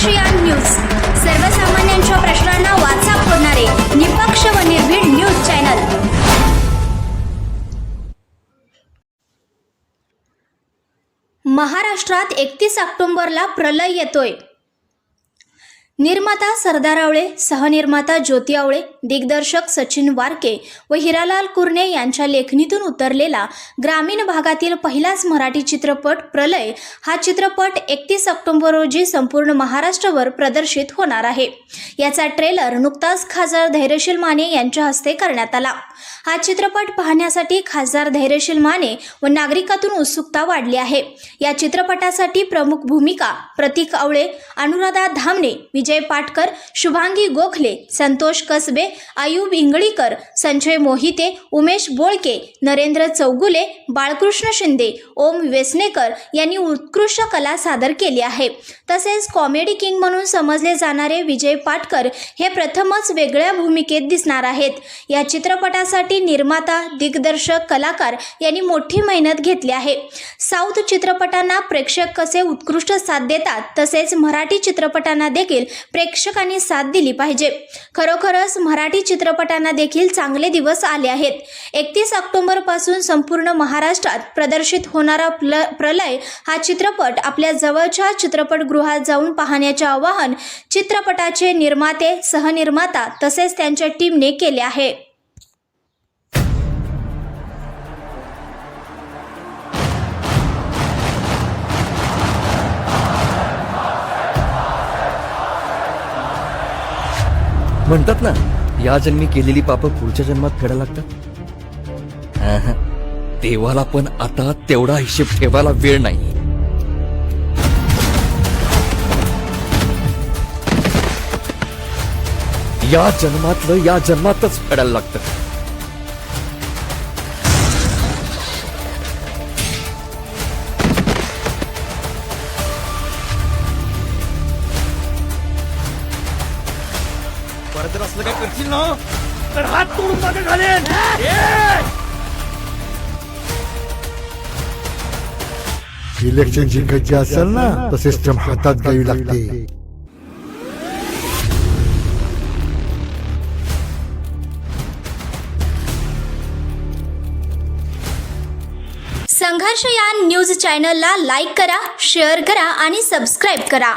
ASEAN news. सर्वसामान्यांच्या प्रश्नांना वाचा फोडणारे निपक्ष व निर्भीड न्यूज चॅनल. महाराष्ट्रात एकतीस ऑक्टोंबरला प्रलय येतोय. निर्माता सरदार आवळे सहनिर्माता ज्योती आवळे दिग्दर्शक सचिन वारके व हिरालाल कुर्णे यांच्या लेखणीतून उतरलेला ग्रामीण भागातील पहिलाच मराठी चित्रपट प्रलय हा चित्रपट एकतीस ऑक्टोबर रोजी संपूर्ण महाराष्ट्रवर प्रदर्शित होणार आहे. याचा ट्रेलर नुकताच खासदार धैर्यशील माने यांच्या हस्ते करण्यात आला. हा चित्रपट पाहण्यासाठी खासदार धैर्यशील माने व नागरिकातून उत्सुकता वाढली आहे. या चित्रपटासाठी प्रमुख भूमिका प्रतीक आवळे अनुराधा धामणे विजय पाटकर शुभांगी गोखले संतोष कसबे आयुब इंगळीकर संजय मोहिते उमेश बोळके नरेंद्र चौगुले बाळकृष्ण शिंदे ओम वेसनेकर यांनी उत्कृष्ट कला सादर केली आहे. तसेच कॉमेडी किंग म्हणून समजले जाणारे विजय पाटकर हे प्रथमच वेगळ्या भूमिकेत दिसणार आहेत. या चित्रपटासाठी निर्माता दिग्दर्शक कलाकार यांनी मोठी मेहनत घेतली आहे. साऊथ चित्रपटांना प्रेक्षक कसे उत्कृष्ट साथ देतात तसेच मराठी चित्रपटांना देखील प्रेक्षकांनी साथ दिली पाहिजे. खरोखरच मराठी चित्रपटांना देखील चांगले दिवस आले आहेत. एकतीस ऑक्टोबरपासून संपूर्ण महाराष्ट्रात प्रदर्शित होणारा प्ल प्रलय हा चित्रपट आपल्या जवळच्या चित्रपटगृहात जाऊन पाहण्याचे आवाहन चित्रपटाचे निर्माते सहनिर्माता तसेच त्यांच्या टीमने केले आहे. म्हणतात ना या जन्मी केलेली पापं पुढच्या जन्मात फेडा लागतात. देवाला पण आता तेवढा हिशेब ठेवायला वेळ नाही. या जन्मातलं या जन्मातच फेडायला लागतं. परत जर असलं काय करशील ना तर हात तोडून मागे घालेन इलेक्शन जिंकायचे असेल ना तसेच ट्रम्प हातात घ्यावी लागते संघर्ष या न्यूज चॅनलला लाईक करा शेअर करा आणि सबस्क्राईब करा.